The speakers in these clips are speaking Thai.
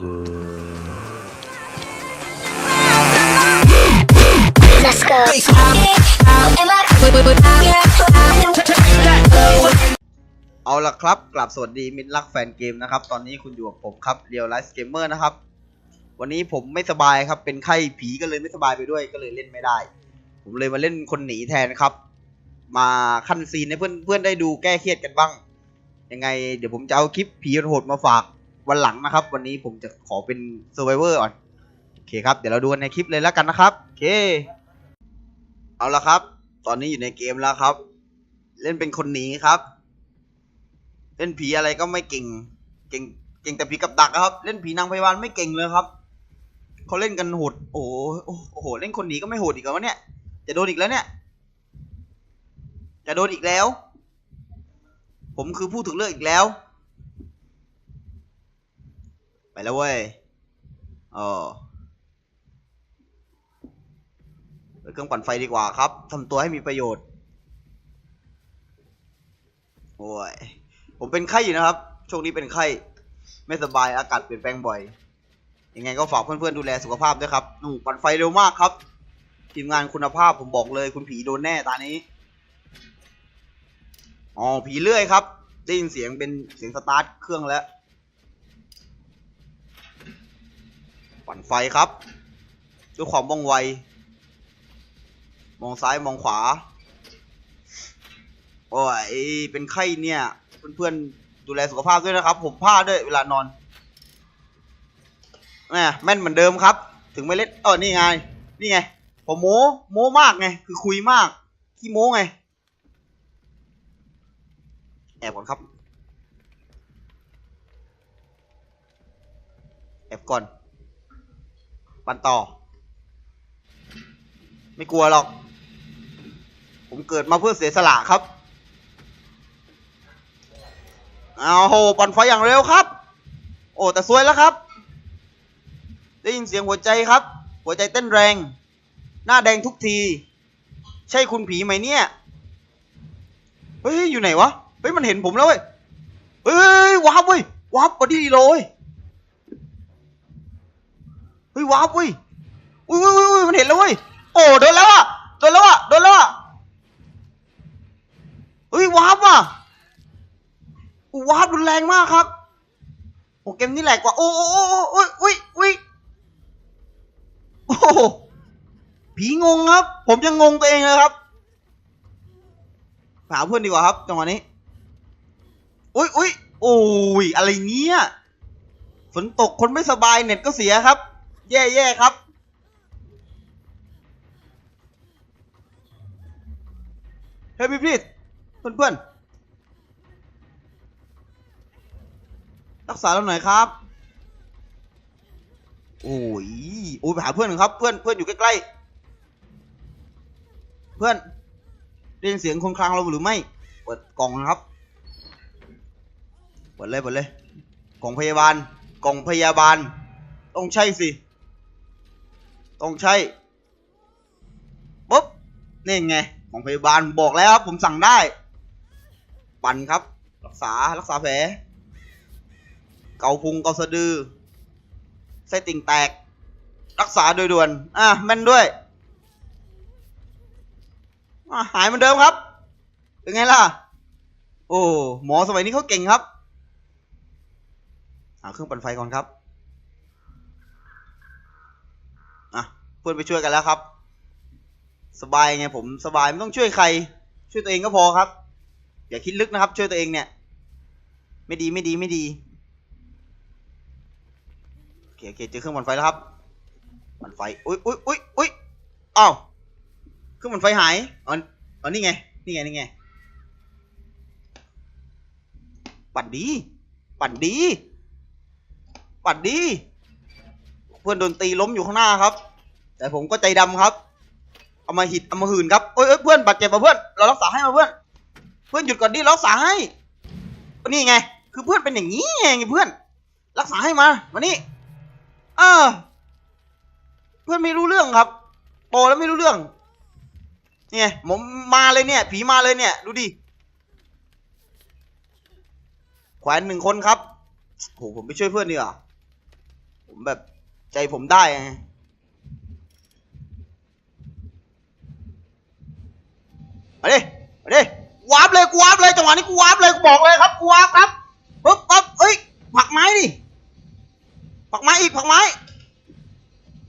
Let's go. เอาละครับ กลับสวัสดีมิตรรักแฟนเกมนะครับ ตอนนี้คุณอยู่กับผมครับเรียวไลฟ์เกมเมอร์นะครับ วันนี้ผมไม่สบายครับ เป็นไข้ผีก็เลยไม่สบายไปด้วย ก็เลยเล่นไม่ได้ ผมเลยมาเล่นคนหนีแทนครับ มาขั้นซีนให้เพื่อนเพื่อนได้ดูแก้เครียดกันบ้าง ยังไง เดี๋ยวผมจะเอาคลิปผีโหดมาฝาก วันหลังนะครับ วันนี้ผมจะขอเป็นเซอร์ไ o เวอร์ก่อนโอเคครับ เดี๋ยวเราดูในคลิปเลยแล้วกันนะครับโอเค เอาละครับ ตอนนี้อยู่ในเกมแล้วครับ เล่นเป็นคนหนีครับ เล่นผีอะไรก็ไม่เก่ง เก่งเก่งแต่ผีกับดักครับ เล่นผีนางพยาบาลไม่เก่งเลยครับเขาเล่นกันโหดโอ้โหโอ้โหเล่นคนหนีก็ไม่โหดอีกแล้วเนี่ยจะโดนอีกแล้วเนี่ยจะโดนอีกแล้ว ผมคือผู้ถูกเลือกอีกแล้ว ไปแล้วเว้ยอ๋อเปิดเครื่องปั่นไฟดีกว่าครับทำตัวให้มีประโยชน์โอ้ยผมเป็นไข้อยู่นะครับ ช่วงนี้เป็นไข้ ไม่สบายอากาศเปลี่ยนแปลงบ่อย ยังไงก็ฝากเพื่อนๆดูแลสุขภาพด้วยครับหนูปั่นไฟเร็วมากครับ ทีมงานคุณภาพผมบอกเลยคุณผีโดนแน่ตานี้ อ๋อผีเลื่อยครับ ได้ยินเสียงเป็นเสียงสตาร์ทเครื่องแล้ว ปั่นไฟครับ ด้วยความว่องไว มองซ้ายมองขวา โอ้ยเป็นไข้เนี่ย เพื่อนๆดูแลสุขภาพด้วยนะครับ ผมผ้าด้วยเวลานอนแหมแม่นเหมือนเดิมครับ ถึงไม่เล่นเออนี่ไง นี่ไง ผมโม้โม้มากไง คือคุยมาก ขี้โม้ไง แอบก่อนครับ แอบก่อน ปันต่อ ไม่กลัวหรอก ผมเกิดมาเพื่อเสียสละครับเอาโหปั่นไฟอย่างเร็วครับ โอ้แต่สวยแล้วครับ ได้ยินเสียงหัวใจครับ หัวใจเต้นแรง หน้าแดงทุกที ใช่คุณผีไหมเนี่ยเฮ้ยอยู่ไหนวะเฮ้ยมันเห็นผมแล้วเว้ยเฮ้ยวับเว้ยวับพอดีเลย ฮ้ยวับเว้ยอุ้ยอุ้ยอุ้ยอุ้ยมันเห็นแล้วเว้ยโอ้โดนแล้วอะโดนแล้วอะโดนแล้วอะเฮ้ยวับอะวาร์ปรุนแรงมากครับโอ้เกมนี้แหลกกว่า โอ้โอ้โอ้โอ้โอ้ยอุ้ยโอ้โหผีงงครับ ผมยังงงตัวเองเลยครับหาเพื่อนดีกว่าครับจังหวะนี้ อุ้ยอุ้ยโอ้ยอะไรเนี้ยฝนตกคนไม่สบายเน็ตก็เสียครับ แย่แย่ครับ เฮ้ยพี่พี่เพื่อนเพื่อนรักษาเราหน่อยครับ โอ้ยโอ้ยไปหาเพื่อนหนึ่งครับ เพื่อนเพื่อนอยู่ใกล้ๆ เพื่อนได้ยินเสียงคนคลางเราหรือไม่ เปิดกล่องนะครับ เปิดเลยเปิดเลย กล่องพยาบาล กล่องพยาบาล ต้องใช่สิ ต้องใช่ปุ๊บนี่ไงกล่องพยาบาลบอกแล้วครับผมสั่งได้ ปั่นครับ รักษารักษาแผลเกาพุงเกาสะดือไส้ติ่งแตก รักษาโดยด่วนอะแม่นด้วยหายเหมือนเดิมครับเป็นไงล่ะ โอ้หมอสมัยนี้เขาเก่งครับหาเครื่องปั่นไฟก่อนครับ อะ เพื่อนไปช่วยกันแล้วครับ สบายไงผมสบายไม่ต้องช่วยใคร ช่วยตัวเองก็พอครับ อย่าคิดลึกนะครับ ช่วยตัวเองเนี่ย ไม่ดีไม่ดีไม่ดีโอเคโอเคเจอเครื่องปั่นไฟแล้วครับปั่นไฟอุ้ยอุ้ยอุ้ยอุ้ยอ้าวเครื่องปั่นไฟหายอ๋ออ๋อนี่ไงนี่ไงนี่ไงปั่นดี ปั่นดี ปั่นดี เพื่อนโดนตีล้มอยู่ข้างหน้าครับ แต่ผมก็ใจดำครับ เอามาหิดเอามาหืนครับเอ้ยเอยเพื่อนบาดเจ็บมาเพื่อน เรารักษาให้มาเพื่อน เพื่อนหยุดก่อนดิเรารักษาให้นี่ไง คือเพื่อนเป็นอย่างนี้ไงเพื่อน รักษาให้มามานี่เออเพื่อนไม่รู้เรื่องครับโตแล้วไม่รู้เรื่อง เนี่ยผมมาเลยเนี่ย ผีมาเลยเนี่ย ดูดิแขวนหนึ่งคนครับโหผมไปช่วยเพื่อนดีกว่าผมแบบใจผมได้ไง มาดิมาดิวาร์ปเลยกูวาร์ปเลยจังหวะนี้กูวาร์ปเลยกูบอกเลยครับกูวาร์ปครับปึ๊บปั๊บเอ้ยผักไม้ดิผักไม้อีกผักไม้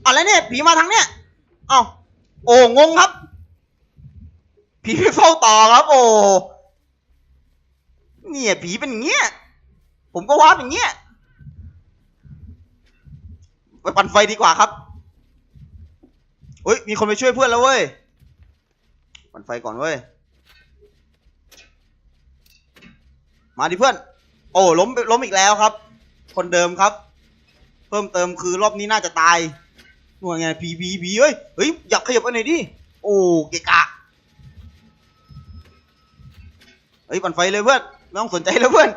อะไรเนี่ยผีมาทางเนี้ยเอ้าโอ้งงครับ ผีไปเฝ้าต่อครับ โอ้เนี่ยผีเป็นอย่างเงี้ยผมก็วาร์ปอย่างเงี้ยไปปั่นไฟดีกว่าครับเฮ้ยมีคนไปช่วยเพื่อนแล้วเว้ย ปั่นไฟก่อนเว้ย มาดิเพื่อน โอ้ล้มล้มอีกแล้วครับ คนเดิมครับ เพิ่มเติมคือรอบนี้น่าจะตายนู่นไงผีผีผีเฮ้ย เฮ้ย อยากขยับไปหนดิ โอ้เกะกะ เฮ้ย ปั่นไฟเลยเพื่อน ไม่ต้องสนใจแล้วเพื่อน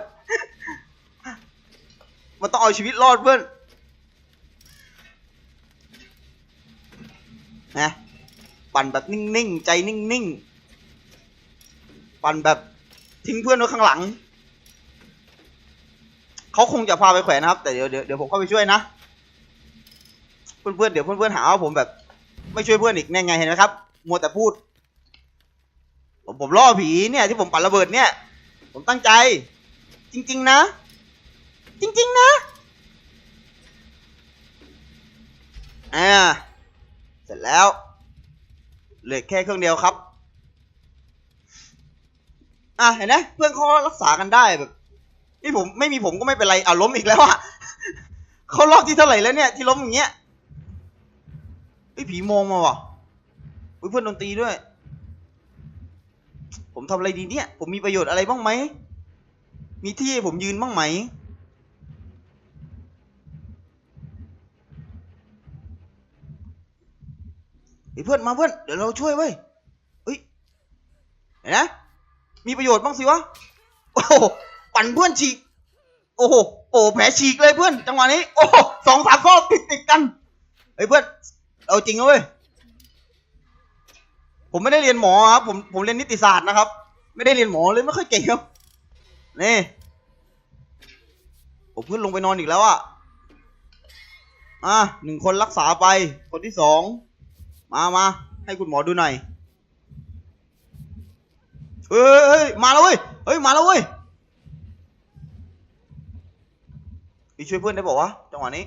มันต้องเอาชีวิตรอดเพื่อนนะ ปั่นแบบนิ่งๆ ใจนิ่งๆ ปั่นแบบทิ้งเพื่อนไว้ข้างหลัง เขาคงจะพาไปแขวนนะครับ แต่เดี๋ยวเดี๋ยวผมเข้าไปช่วยนะ เพื่อนๆ เดี๋ยวเพื่อนๆ หาว่าผมแบบ ไม่ช่วยเพื่อนอีกแน่ไงเห็นไหมครับ มัวแต่พูด ผมผมล่อผีเนี่ยที่ผมปั่นระเบิดเนี่ย ผมตั้งใจ จริง ๆ นะ จริง ๆ นะอ่าเสร็จแล้ว เหลือแค่เครื่องเดียวครับ อะเห็นไหมเพื่อนเขารักษากันได้แบบนี่ผมไม่มีผมก็ไม่เป็นไรอะล้มอีกแล้วอะเขารอบที่เท่าไหร่แล้วเนี่ย ที่ล้มอย่างเงี้ยไอ้ยผีมองมาว่ะเพื่อนดนตรีด้วย ผมทำอะไรดีเนี่ย ผมมีประโยชน์อะไรบ้างไหม มีที่ผมยืนบ้างไหม เฮ้ยเพื่อนมาเพื่อนเดี๋ยวเราช่วยเว้ยเฮ้ยเห็นนะมีประโยชน์บ้างสิวะโอ้โหปั่นเพื่อนฉีกโอ้โหโอ้แผลฉีกเลยเพื่อนจังหวะนี้โอ้โหสองสามข้อติดติดกันเฮ้ยเพื่อนเอาจริงนะเว้ยผมไม่ได้เรียนหมอครับผมผมเรียนนิติศาสตร์นะครับ ไม่ได้เรียนหมอเลยไม่ค่อยเก่งครับนี่ผมเพื่อนลงไปนอนอีกแล้วอะอะหนึ่งคนรักษาไปคนที่สอง มามาให้คุณหมอดูหน่อยเฮ้ยเฮ้ยมาแล้วเว้ยเฮ้ยมาแล้วเว้ยพี่ช่วยเพื่อนได้บอกวะจังหวะนี้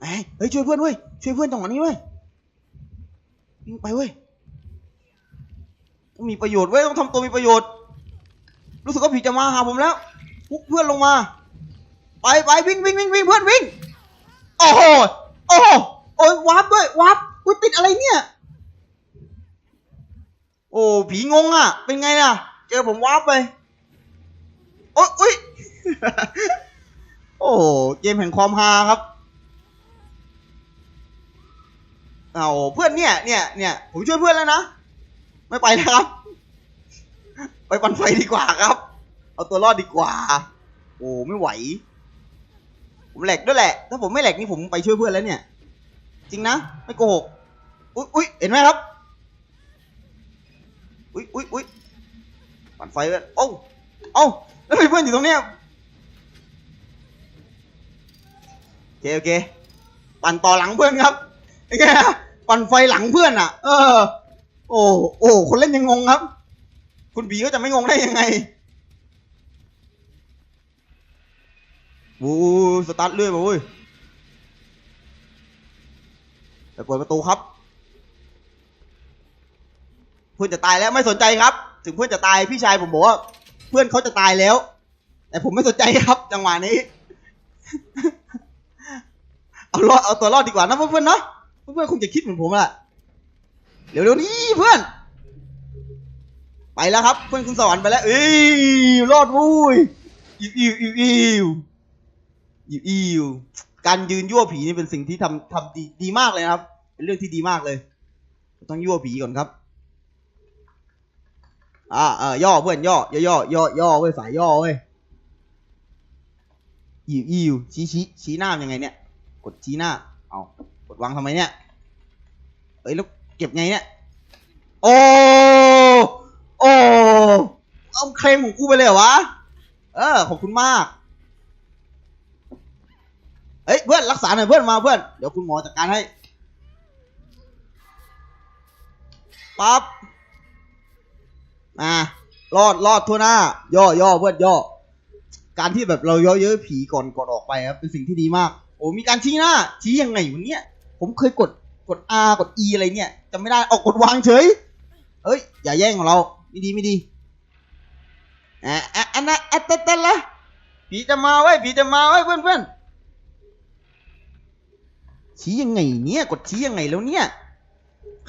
เฮ้ยเฮ้ยช่วยเพื่อนเว้ยช่วยเพื่อนจังหวะนี้เว้ยวิ่งไปเว้ยต้องมีประโยชน์เว้ยต้องทำตัวมีประโยชน์ รู้สึกว่าผีจะมาหาผมแล้วพุกเพื่อนลงมา ไปไปวิ่งวิ่งวิ่งวิ่งเพื่อนวิ่งโอ้โหโอ้โห โอ้ยวาร์ปด้วยวาร์ปอุ้ยติดอะไรเนี่ย โอ้ผีงงอะ เป็นไงน่ะ เจอผมวาร์ปไป โอ้ยอุ้ยโอ้เกมแห่งความฮาครับ เอาเพื่อนเนี่ยเนี่ยเนี่ยผมช่วยเพื่อนแล้วนะ ไม่ไปนะครับ ไปปั่นไฟดีกว่าครับ เอาตัวรอดดีกว่า โอ้ไม่ไหว ผมแหลกด้วยแหละ ถ้าผมไม่แหลกนี่ผมไปช่วยเพื่อนแล้วเนี่ย จริงนะ ไม่โกหกอุ๊ยอุ๊ยเห็นไหมครับอุ๊ยอุ๊ยอุ๊ยปั่นไฟเลยโอ้าเอ้แล้วมีเพื่อนอยู่ตรงเนี้ยโอเคโอเคปั่นต่อหลังเพื่อนครับไอ้แกปั่นไฟหลังเพื่อนอะ เออ โอ้โอ้คนเล่นยังงงครับ คุณบีก็จะไม่งงได้ยังไงวูสตาร์ทเรื่อยมาเว้ย แต่เปิดประตูครับเพื่อนจะตายแล้วไม่สนใจครับ ถึงเพื่อนจะตายพี่ชายผมบอกว่าเพื่อนเขาจะตายแล้ว แต่ผมไม่สนใจครับ จังหวะนี้ เอารอดเอาตัวรอดดีกว่านะเพื่อนๆเนาะเพื่อนๆคงจะคิดเหมือนผมแหละเร็วๆนี้เพื่อน ไปแล้วครับ เพื่อนขึ้นสวรรค์ไปแล้วเอ้ยรอดวุ้ยอิวอิวอิวอิวอิวอิว การยืนยั่วผีนี่เป็นสิ่งที่ทำทำดีดีมากเลยครับ เป็นเรื่องที่ดีมากเลย ต้องยั่วผีก่อนครับ อ่าเออย่อเพื่อนย่อย่อย่อย่อย่อเว้ยสายย่อเว้ยอิวอิวชี้ชี้ชี้หน้ายังไงเนี่ย กดชี้หน้า เอากดวางทำไมเนี่ยเอ้ยแล้วเก็บไงเนี่ย โอ้โอ้เอาเคลมของกูไปเลยเหรอวะ เออขอบคุณมาก เพื่อนรักษาหน่อยเพื่อนมาเพื่อนเดี๋ยวคุณหมอจัดการให้ปั๊บมารอดรอดทั่วหน้า ย่อย่อเพื่อนย่อ การที่แบบเราย่อเย้ยผีก่อนก่อนออกไปครับเป็นสิ่งที่ดีมาก โอ้มีการชี้หน้า ชี้ยังไงวันเนี้ยผมเคยกดกด R กด E อะไรเนี่ยจำไม่ได้ออกกดวางเฉยเอ้ย อย่าแย่งของเรา ไม่ดีไม่ดีอะอะอันนั้นอันเต้นเต้นละผีจะมาไว้ผีจะมาไว้เพื่อนเพื่อน ชี้ยังไงเนี่ยกดชี้ยังไงแล้วเนี่ย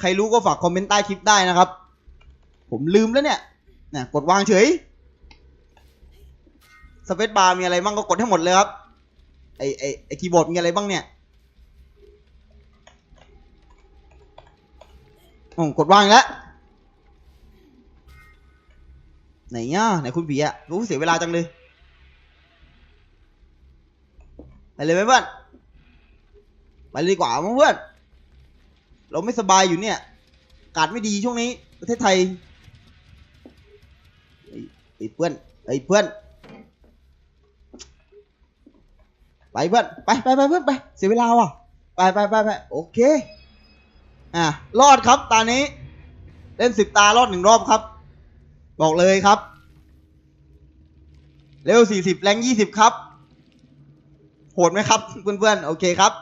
ใครรู้ก็ฝากคอมเมนต์ใต้คลิปได้นะครับ ผมลืมแล้วเนี่ยนะกดวางเฉยสเปซบาร์มีอะไรบ้างก็กดให้หมดเลยครับไอไอไอคีย์บอร์ดมีอะไรบ้างเนี่ยโอ๋อกดวางแล้วไหนอะไหนคุณผีอะรู้เสียเวลาจังเลยไปเลยไหมเพื่อน ไปเลยดีกว่ามั้งเพื่อน เราไม่สบายอยู่เนี่ย อากาศไม่ดีช่วงนี้ ประเทศไทยไอ้ไอ้เพื่อนไอ้เพื่อน ไปเพื่อน ไปไปไปเพื่อนไป เสียเวลาว่ะ ไปไปไปไปโอเค อะ รอดครับตานี้ เล่นสิบตารอดหนึ่งรอบครับ บอกเลยครับ เร็วสี่สิบแรงยี่สิบครับ โหดไหมครับ เพื่อนๆ โอเคครับ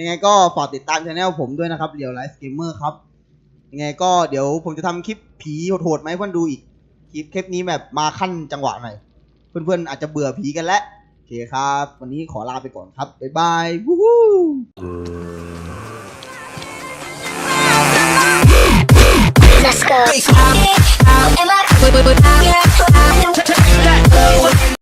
ยังไงก็ฝากติดตามช anel ผมด้วยนะครับเรียวไลฟ์เกมเมอร์ครับ ยังไงก็เดี๋ยวผมจะทำคลิปผีโหดๆไหมาให้เพื่อนดูอีก คลิปคลิปนี้แบบมาขั้นจังหวะหน่อย เพื่อนๆอาจจะเบื่อผีกันแล้วโอเคครับ วันนี้ขอลาไปก่อนครับ บ๊ายบายวู้ฮู้